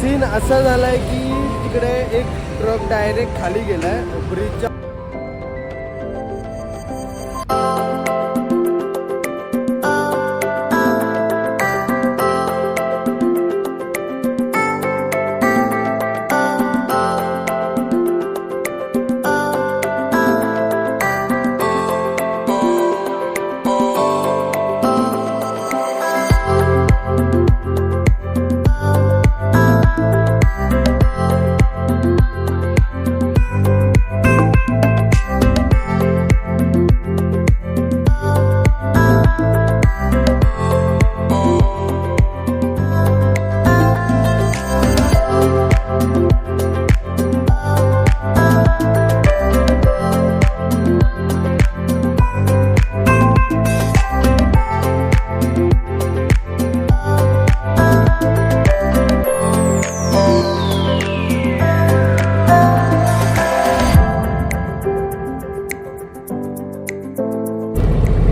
Scene असा झालाय की तिकडे एक ट्रक डायरेक्ट खाली गेलाय. ब्रिजच्या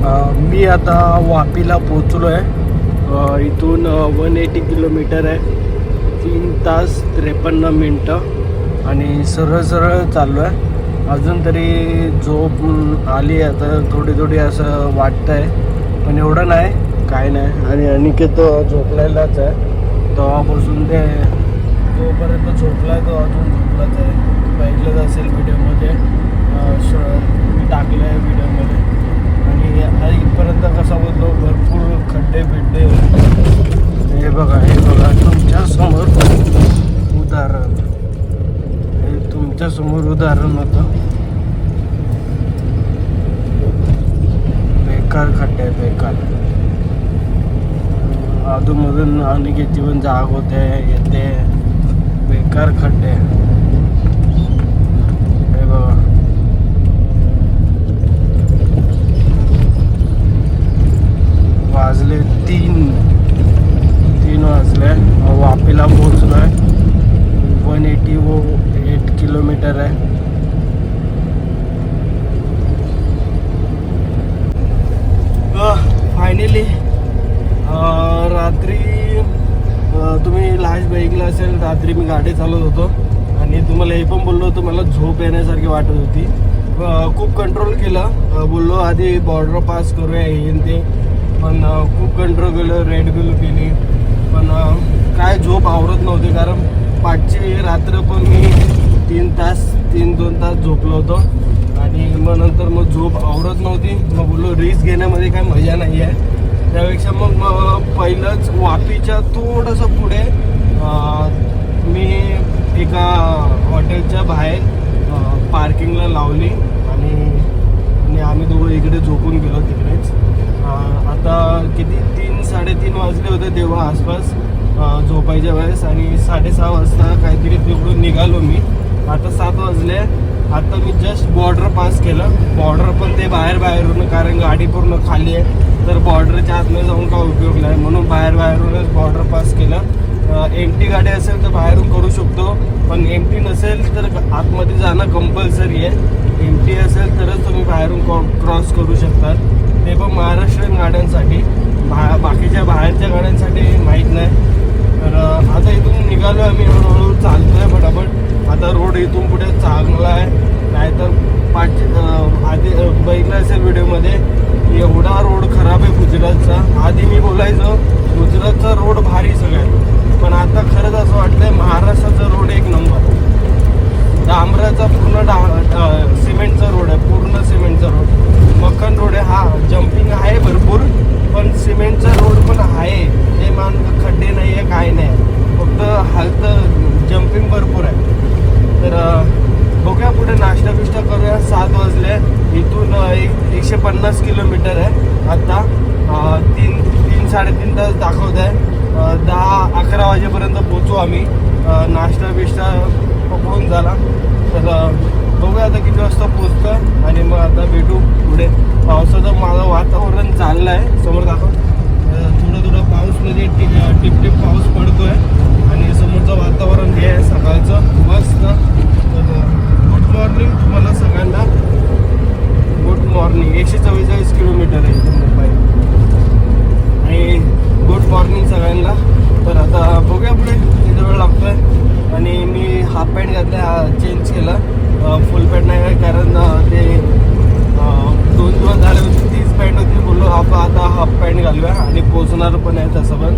मी आता वापीला पोचलो आहे इथून वन एटी किलोमीटर आहे. तीन तास त्रेपन्न मिनटं. आणि सरळ सरळ चाललो आहे अजून तरी झोप आली आता थोडी थोडी असं वाटतं आहे पण एवढं नाही काय नाही. आणि अनिकेत झोपलेलाच आहे. तेव्हापासून ते जोपर्यंत झोपला तो अजून झोपलाच आहे. पाहिलंच असेल व्हिडिओमध्ये. मी टाकलं आहे व्हिडिओमध्ये. इथपर्यंत कसा बोलतो भरपूर खड्डे बिड्डे. हे बघा हे बघा तुमच्यासमोर उदाहरण. हे तुमच्यासमोर उदाहरण होतं. बेकार खड्डे बेकार. अधूनमधून अनिकेतची जीवन जाग होते येते. बेकार खड्डे हे बघा वाजले तीन. तीन वाजले. वापीला पोहोचलो आहे वन एटी वो एट किलोमीटर आहे. फायनली रात्री तुम्ही लास्ट बघितलं असेल रात्री मी गाडी चालवत होतो. आणि तुम्हाला हे पण बोललो होतो मला झोप येण्यासारखी वाटत होती. खूप कंट्रोल केलं. बोललो आधी बॉर्डर पास करूया हे ते. पण खूप कंट्रोल केलं रेड बिल केली पण काय झोप आवरत नव्हती कारण पाचची रात्र पण मी तीन तास तीन दोन तास झोपलो होतो. आणि मग नंतर मग झोप आवरत नव्हती. मग बोललो रिस्क घेण्यामध्ये काय मजा नाही आहे. त्यापेक्षा मग मग पहिलंच वापीच्या थोडंसं पुढे मी एका हॉटेलच्या बाहेर पार्किंगला पाहिजे वेळेस आणि साडेसहा वाजता काहीतरी तिकडून निघालो मी. आता सात वाजले. आता मी जस्ट बॉर्डर पास केलं. बॉर्डर पण ते बाहेर बाहेरून कारण गाडी पूर्ण खाली आहे. तर बॉर्डरच्या आतमध्ये जाऊन काय उपयोग नाही. म्हणून बाहेर बाहेरूनच बॉर्डर पास केलं. एम टी गाडी असेल तर बाहेरून करू शकतो. पण एम टी नसेल तर आतमध्ये जाणं कंपल्सरी आहे. एम टी असेल तरच तुम्ही बाहेरून क्रॉस करू शकतात. ते पण महाराष्ट्रीयन गाड्यांसाठी. बा बाकीच्या बाहेरच्या गाड्यांसाठी माहीत नाही. तर आता इथून निघालो आहे आम्ही हळूहळू चालतोय फटाफट. आता रोड इथून पुढे चांगला आहे. नाहीतर पाच आधी बघितलं असेल व्हिडिओमध्ये एवढा रोड खराब आहे गुजरातचा. आधी मी बोलायचो गुजरातचा रोड भारी सगळ्यात. पण आता खरंच असं वाटतंय महाराष्ट्राचा रोड एक नंबर. डांबराचा पूर्ण डा सिमेंटचा रोड आहे पूर्ण सिमेंटचा रोड. मक्खन रोड आहे हा जम्पिंग आहे भरपूर पण सिमेंटचा रोड पण आहे. ते मान खड्डे नाही आहे काय नाही फक्त हालत जम्पिंग भरपूर आहे. तर बघूया पुढे नाश्ता बिष्टा करूया सात वाजले. इथून एक एकशे पन्नास किलोमीटर आहे. आत्ता तीन तीन साडेतीन तास दाखवत आहे दहा अकरा वाजेपर्यंत पोचू आम्ही. नाश्ता बिष्टा पकडून झाला. तर बघूया आता किती वाजता पोचतं आणि मग आता भेटू पुढे. पावसाचं माझं वातावरण चाललं आहे समोर दाखव. थोडं थोडं पाऊस म्हणजे टिप टिप पाऊस पाऊस पडतोय. आणि समोरचं वातावरण हे आहे सकाळचं. मस्त. तर गुड मॉर्निंग तुम्हाला सगळ्यांना. गुड मॉर्निंग एकशे चव्वेचाळीस किलोमीटर आहे इथून मुंबई. आणि गुड मॉर्निंग सगळ्यांना. तर आता बघूया पुढे. किती वेळ लागतोय. आणि मी हाफ पॅन्ट घातलं चेंज केलं. फुल पॅन्ट नाही कारण ते दोन दिवस झाले होते तीच पॅन्ट होती बोललो आपण आता हाफ पॅन्ट घालूया आणि पोचणार पण आहे तसं पण.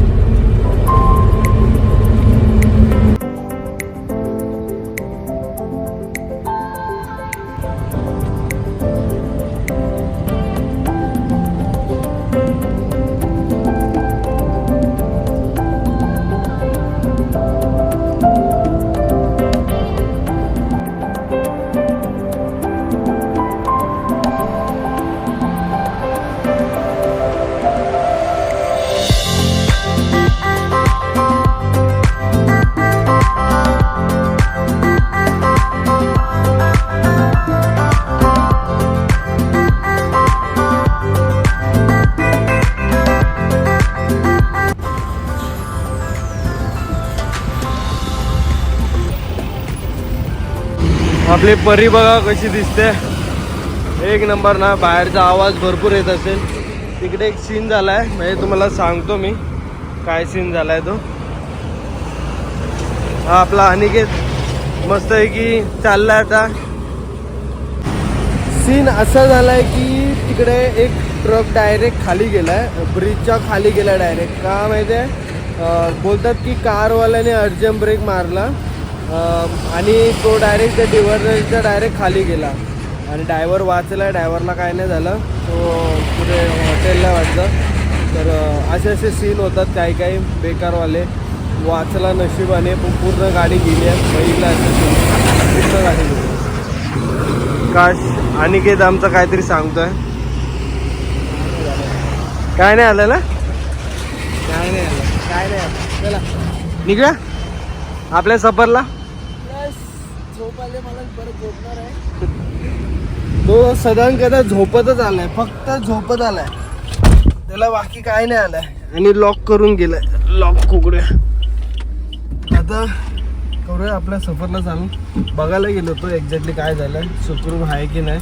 आपली परी बघा कशी दिसते. एक नंबर ना बाहेरचा आवाज भरपूर येत असेल. तिकडे एक सीन झालाय म्हणजे तुम्हाला सांगतो मी काय सीन झालाय तो. हा आपला अनिकेत मस्त आहे की चाललाय आता. सीन असा झालाय की तिकडे एक ट्रक डायरेक्ट खाली गेलाय ब्रिजच्या खाली गेला डायरेक्ट का माहिती आहे बोलतात की कारवाल्याने अर्जंट ब्रेक मारला. आणि तो डायरेक्ट त्या डिव्हर्नरच्या डायरेक्ट खाली गेला. आणि ड्रायव्हर वाचला ड्रायव्हरला काय नाही झालं. तो पुढे हॉटेलला वाटलं तर असे असे सीन होतात काही काही बेकारवाले. वाचला नशिबाने पण पूर्ण गाडी गेली आहे. तुम्ही. पूर्ण गाडी गेली काश अनिकेत आमचं काहीतरी सांगतोय. काय नाही आलं ना काय नाही आलं. काय नाही आलं. चला. निघूया? आपल्या सफरला? झोप आले मला परत झोपणार आहे. तो सदान कदा झोपतच आलाय फक्त झोपत आलाय. त्याला बाकी काय नाही आलाय. आणि लॉक करून गेलाय. लॉक कुकड्या आता करूया आपल्या सफरला चालू बघायला गेलो होतो एक्झॅक्टली काय झालं सुखरूप आहे की नाही.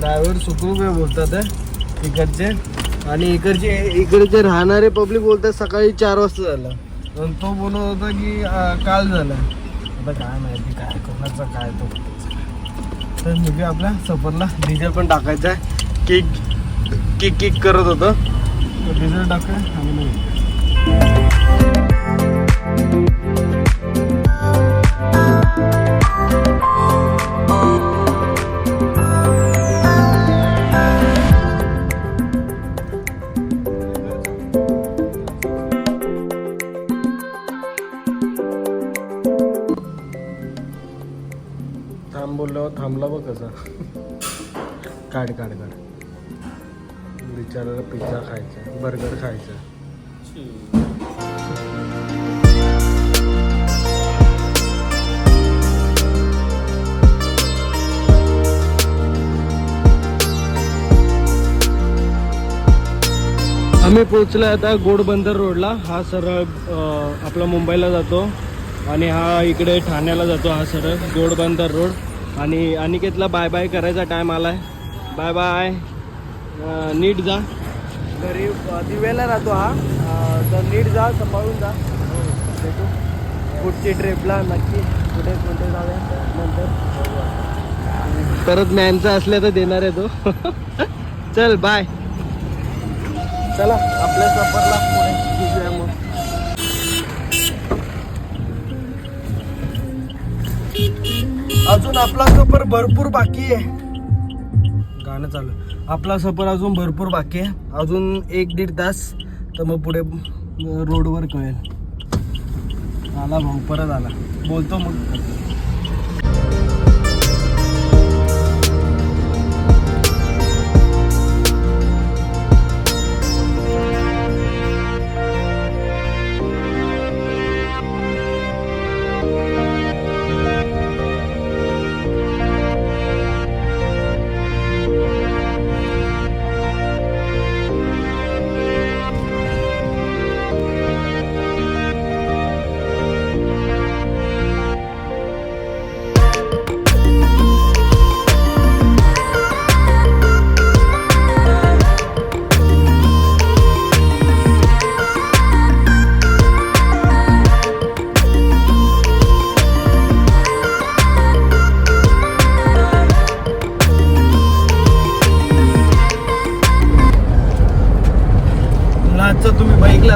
ड्रायव्हर सुखरूप आहे बोलतात इकडचे. आणि इकडचे इकडचे राहणारे पब्लिक बोलतात सकाळी चार वाजता झालं. पण तो बोलत होता की काल झालं. आता काय माहिती काय करू. कोणाचं काय तो. तर मुली आपल्या सफरला. डिझेल पण टाकायचं आहे किक केक किक करत होतं. डिझेल टाकूया. आणि काढ काढ काढ. बिचाराला पिझ्झा खायचा बर्गर खायचा. आम्ही पोहोचलो आता गोडबंदर रोडला. हा सरळ आपला मुंबईला जातो आणि हा इकडे ठाण्याला जातो हा सरळ गोडबंदर रोड. आणि अनिकेतला बाय बाय करायचा टाईम आला आहे बाय बाय. नीट जा. घरी दिव्याला राहतो हा. तर नीट जा सांभाळून जा. भेटू. पुढची ट्रिपला नक्की कुठे कुठे जाऊया नंतर परत मॅनचा असल्या तर देणार आहे तो. चल बाय चला आपल्या सफरला पुढे मग. अजून आपला सफर भरपूर बाकी आहे. गाणं चालू आपला सफर अजून भरपूर बाकी आहे. अजून एक दीड तास तर मग पुढे रोडवर कळेल. आला भाऊ परत आला. बोलतो मग.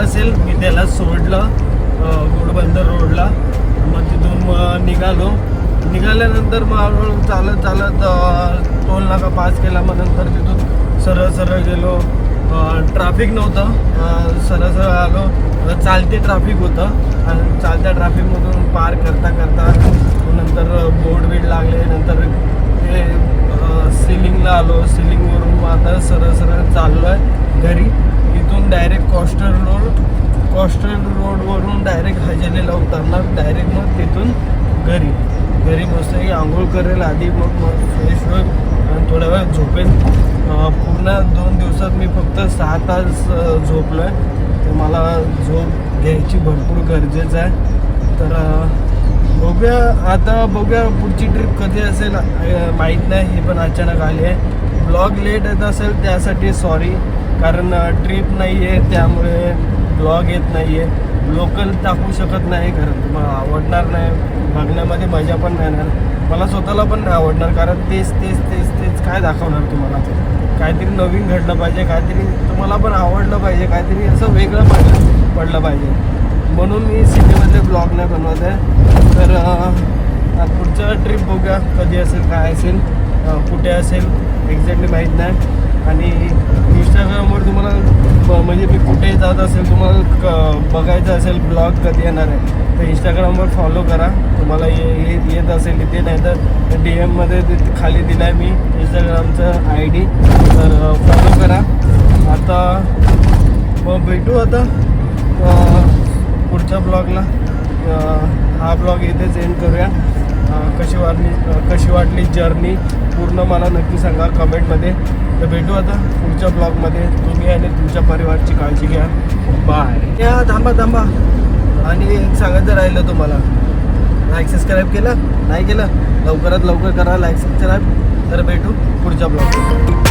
असेल मी त्याला सोडलं घोडबंदर रोडला. मग तिथून मग निघालो. निघाल्यानंतर मग हळूहळू चालत चालत टोल नाका पास केला. मग नंतर तिथून सरळ सरळ गेलो. ट्रॅफिक नव्हतं. सरळ सरळ आलो. चालते ट्रॅफिक होतं. आणि चालत्या ट्रॅफिकमधून पार करता करता नंतर बोर्ड बीड लागले. नंतर ते सिलिंगला आलो. सिलिंगवरून मग आता सरळ सरळ चाललो आहे घरी. इथून डायरेक्ट कॉस्टर रोड कॉस्टर रोडवरून डायरेक्ट हजेलीला उतरणार. डायरेक्ट मग तिथून घरी. घरी मस्त की आंघोळ करेल आधी मग मग फ्रेश होईल. आणि थोड्या वेळ झोपेन पूर्ण दोन दिवसात मी फक्त सहा तास झोपलो आहे तर मला झोप घ्यायची भरपूर गरजेचं आहे. तर बघूया. आता बघूया पुढची ट्रिप कधी असेल. माहीत नाही हे पण अचानक आली आहे. ब्लॉग लेट येत असेल त्यासाठी सॉरी कारण ट्रिप नाही आहे त्यामुळे ब्लॉग येत नाही आहे लोकल दाखवू शकत नाही खरं तुम्हाला आवडणार नाही. बघण्यामध्ये मजा पण नाही येणार. मला स्वतःला पण नाही आवडणार. कारण तेच तेच तेच तेच काय दाखवणार तुम्हाला? काहीतरी नवीन घडलं पाहिजे. काहीतरी तुम्हाला पण आवडलं पाहिजे. काहीतरी असं वेगळं पडलं पडलं पाहिजे. म्हणून मी सिटीमधले ब्लॉग नाही बनवत आहे. तर पुढचं ट्रिप बघूया. कधी असेल काय असेल कुठे असेल एक्झॅक्टली माहीत नाही. आणि इंस्टाग्रामवर तुम्हाला ब- म्हणजे मी कुठे जात असेल तुम्हाला क- बघायचं असेल ब्लॉग कधी येणार आहे तर इंस्टाग्रामवर फॉलो करा. तुम्हाला ये ये- येत असेल इथे नाही तर डी एममध्ये खाली दिला आहे मी इंस्टाग्रामचं आय डी तर फॉलो करा. आता मग भेटू आता पुढच्या ब्लॉगला. हा ब्लॉग इथेच एंड करूया. कशी वाटली जर्नी पूर्ण मला नक्की सांगा कमेंटमध्ये तर भेटू आता पुढच्या ब्लॉगमध्ये तुम्ही आणि तुमच्या परिवारची काळजी घ्या. बाय या थांबा थांबा. आणि एक सांगायचं राहिलं तुम्हाला. लाईक सबस्क्राईब केलं? नाही केलं? लवकरात लवकर करा. लाईक सबस्क्राईब तर भेटू पुढच्या ब्लॉग